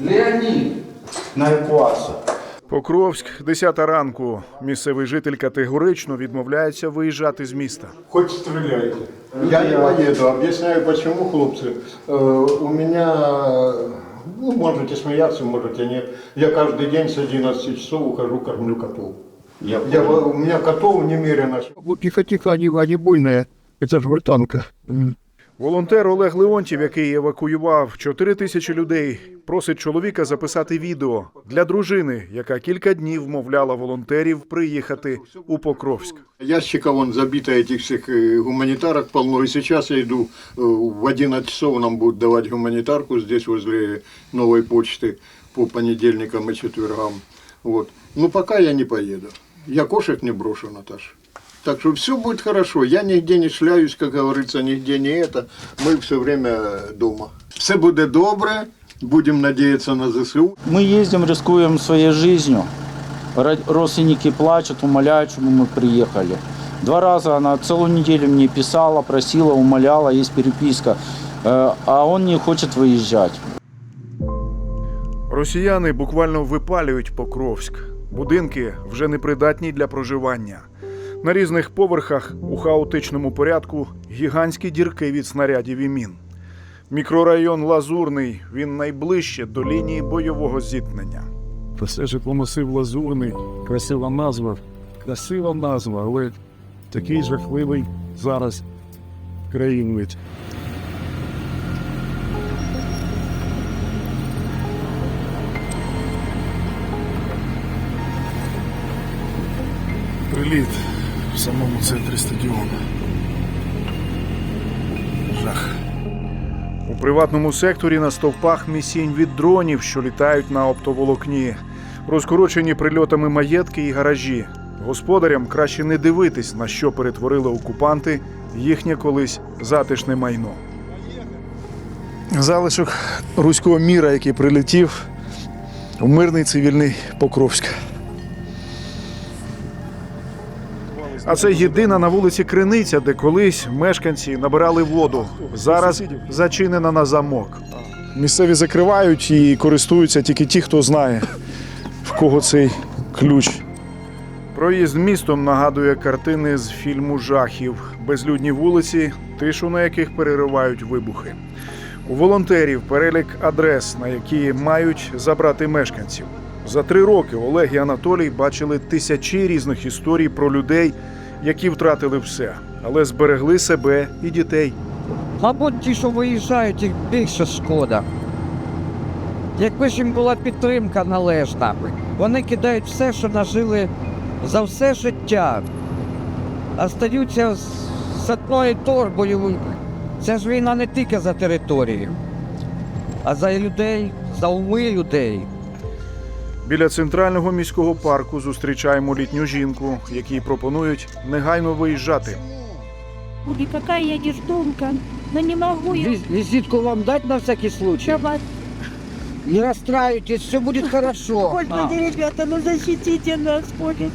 Леонид. На евакуацію. Покровськ, 10 ранку. Місцевий житель категорично відмовляється виїжджати з міста. Хоть стреляйте. Я не поеду. Объясняю, почему, хлопцы. Э, У меня, ну, можете смеяться, можете нет. Я каждый день с 11 часов ухожу, кормлю котов. Я, у меня котов немерено. Тихо-тихо, они, они буйные. Это же вертанка. Волонтер Олег Леонтів, який евакуював 4 тисячі людей, просить чоловіка записати відео для дружини, яка кілька днів вмовляла волонтерів приїхати у Покровськ. Ящиков он забито этих всех э, гуманитарок полно. И сейчас я иду э, в 11 часов нам будут давать гуманитарку здесь возле новой почты по понедельникам и четвергам. Вот. Ну пока я не поеду. Я кошек не брошу, Наташа. Так что все будет хорошо. Я нигде не шляюсь, как говорится, нигде не это. Мы все время дома. Все будет добре. Будем надеяться на ЗСУ. Мы ездим, рискуем своей жизнью. Ро- Родственники плачут, умоляют, чтобы мы приехали. Два раза она целую неделю мне писала, просила, умоляла, есть переписка. Э, А он не хочет выезжать. Росіяни буквально випалюють Покровськ. Будинки вже непридатні для проживання. На різних поверхах у хаотичному порядку гігантські дірки від снарядів і мін. Мікрорайон Лазурний він найближче до лінії бойового зіткнення. Це житломасив Лазурний, красива назва. Красива назва, але такий жахливий зараз країнвид. Приліт в самому центрі стадіону. Жах. У приватному секторі на стовпах місінь від дронів, що літають на оптоволокні, розкорочені прильотами маєтки і гаражі. Господарям краще не дивитись, на що перетворили окупанти їхнє колись затишне майно. Залишок руського міра, який прилетів у мирний цивільний Покровськ. А це єдина на вулиці Криниця, де колись мешканці набирали воду. Зараз зачинена на замок. Місцеві закривають і користуються тільки ті, хто знає, в кого цей ключ. Проїзд містом нагадує картини з фільму жахів, безлюдні вулиці, тишу на яких переривають вибухи. У волонтерів перелік адрес, на які мають забрати мешканців. За три роки Олег і Анатолій бачили тисячі різних історій про людей, які втратили все, але зберегли себе і дітей. Мабуть, ті, що виїжджають, їх більше шкода. Якби ж їм була підтримка належна, вони кидають все, що нажили за все життя, а стаються з, одною торбою. Це ж війна не тільки за територію, а за людей, за уми людей. Біля центрального міського парку зустрічаємо літню жінку, якій пропонують негайно виїжджати. Ой, какая я деждомка. Но не могу я Віз- Візитку вам дати на всякий случай. давать. Не расстраивайтесь, все будет хорошо. Господи, ребята, ну защитите нас, Господи.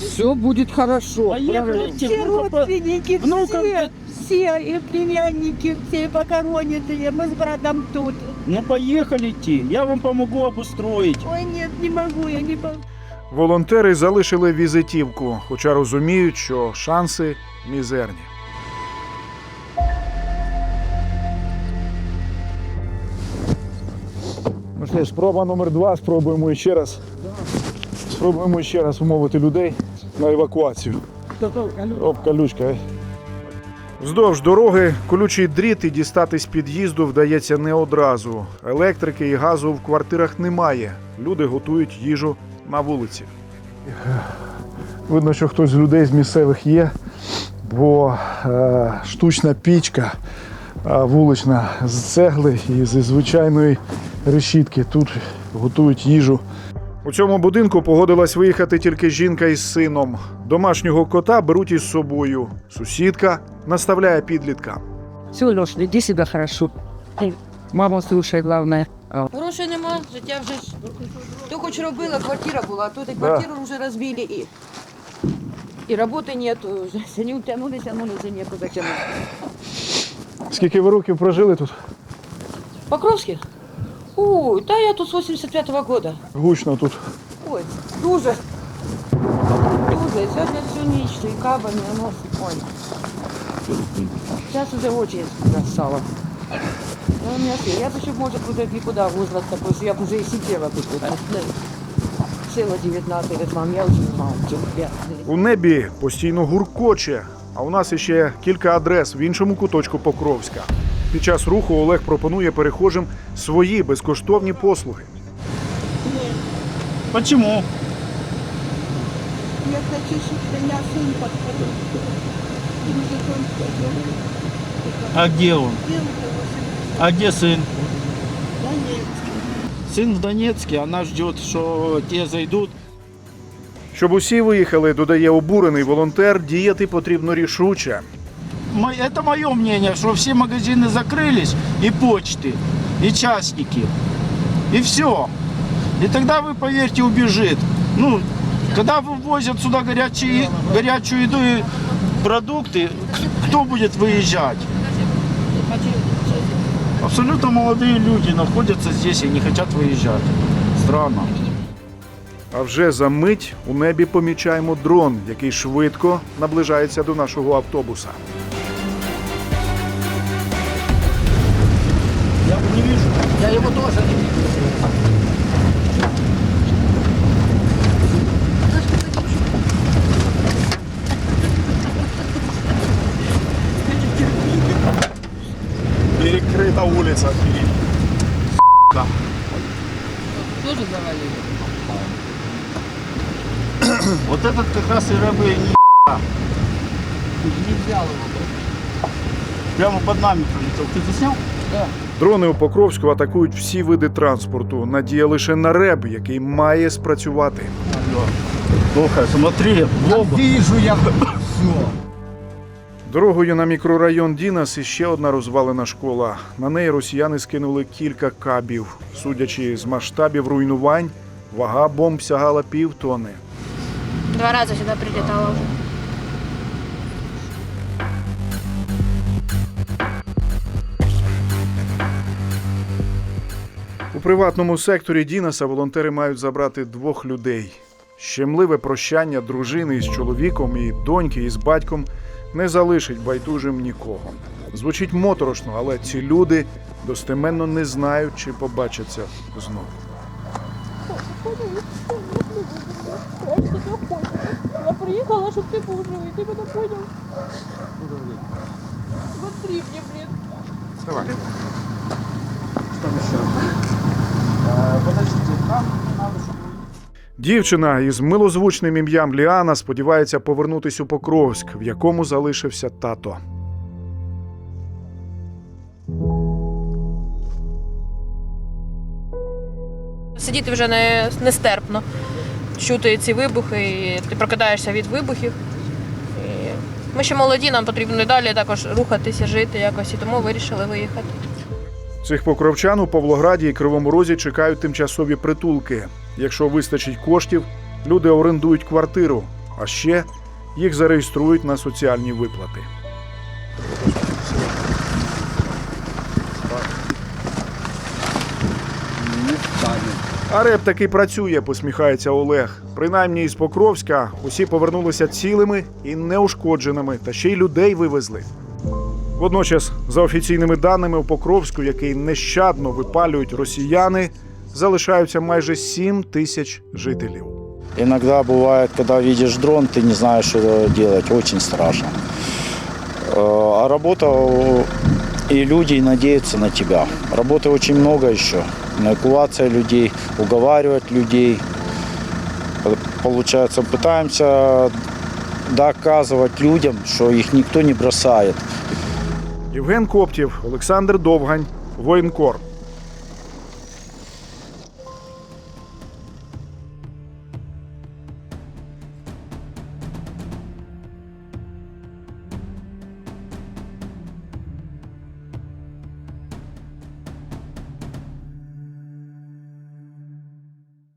Все будет хорошо. Все родственники, все, все, и племянники, все похороненные. Мы с братом тут. Ну поехали я вам помогу обустроить. Ой, нет, не могу, я не могу. Волонтери залишили візитівку, хоча розуміють, що шанси мізерні. Ну що, спроба номер два. Спробуємо ще раз. Спробуємо ще раз умовити людей на евакуацію. Оп, колючка. Вздовж дороги колючий дріт і дістати з під'їзду вдається не одразу. Електрики і газу в квартирах немає. Люди готують їжу на вулиці. Видно, що хтось з людей з місцевих є, бо е, штучна пічка е, вулична з цегли і зі звичайної решітки. Тут готують їжу. У цьому будинку погодилась виїхати тільки жінка із сином. Домашнього кота беруть із собою. Сусідка наставляє підлітка. Все, Леш, веди себя хорошо. Мама, слушай, главное. Грошей нема, життя вже ж. То хоч робила, квартира була, а тут і квартиру вже розбили і. І роботи нету вже. Сині втягнулися, ну не за ніяку затягнути. Скільки ви років прожили тут? Покровский? Ой, да я тут с 85-го года. Гучно тут. Ой, дуже. Дуже. Сьогодні всю ніч і кабами, оно, ой. Сейчас уже очередь настала. Ну, у меня все. Я бы еще, может, уже никуда вызваться, потому что я бы уже и сидела бы тут. Сила 19, говорит, мам, я очень мало. У небі постійно гуркоче, а у нас іще кілька адрес в іншому куточку Покровська. Під час руху Олег пропонує перехожим свої безкоштовні послуги. Почему? Я хочу, чтобы меня сын подходил. А где он? А где сын? Сын в Донецке, она ждет, что те зайдут. Щоб усі виїхали, додає обурений волонтер, діяти потрібно рішуче. Мо- Это мое мнение, что все магазины закрылись, и почты, и частники, и все. И тогда вы, поверьте, убежит. Ну, когда вывозят сюда горячие, горячую еду и продукты, к- кто будет выезжать? Абсолютно молодые люди находятся здесь и не хотят выезжать. Странно. А вже за мить у небі помічаємо дрон, який швидко наближається до нашого автобуса. Тоже не Перекрита вулиця. Тоже завалили. Вот этот как раз и рабы не не взял его. прямо под нами пролетел. Ты заснял? Дрони у Покровську атакують всі види транспорту. Надія лише на реб, який має спрацювати. Плохо, смотри. Вижу я все. Дорогою на мікрорайон Дінас іще одна розвалена школа. На неї росіяни скинули кілька кабів. Судячи з масштабів руйнувань, вага бомб сягала півтони. Два раза сюда прилетала уже. У приватному секторі Дінаса волонтери мають забрати двох людей. Щемливе прощання дружини із чоловіком і доньки із батьком не залишить байдужим нікого. Звучить моторошно, але ці люди достеменно не знають, чи побачаться знову. Я приехала, чтобы ты был живой, ты меня понял? Смотри мне, блин. Дівчина із милозвучним ім'ям Ліана сподівається повернутись у Покровськ, в якому залишився тато. Сидіти вже не, нестерпно. Чути ці вибухи, і ти прокидаєшся від вибухів. І ми ще молоді, нам потрібно і далі також рухатися, жити якось, і тому вирішили виїхати. Цих покровчан у Павлограді і Кривому Розі чекають тимчасові притулки. Якщо вистачить коштів, люди орендують квартиру, а ще їх зареєструють на соціальні виплати. А реп таки працює, посміхається Олег. Принаймні із Покровська усі повернулися цілими і неушкодженими, та ще й людей вивезли. Водночас, за офіційними даними, у Покровську, який нещадно випалюють росіяни, залишаються майже 7 тисяч жителів. Иногда бывает, когда видишь дрон, ты не знаешь, что делать. Очень страшно. Э, А работа э, и люди надеются на тебя. Работы очень много еще. Эвакуация людей, уговаривать людей. П- Получается, пытаемся доказывать людям, что их никто не бросает. Євген Коптів, Олександр Довгань, Воєнкор.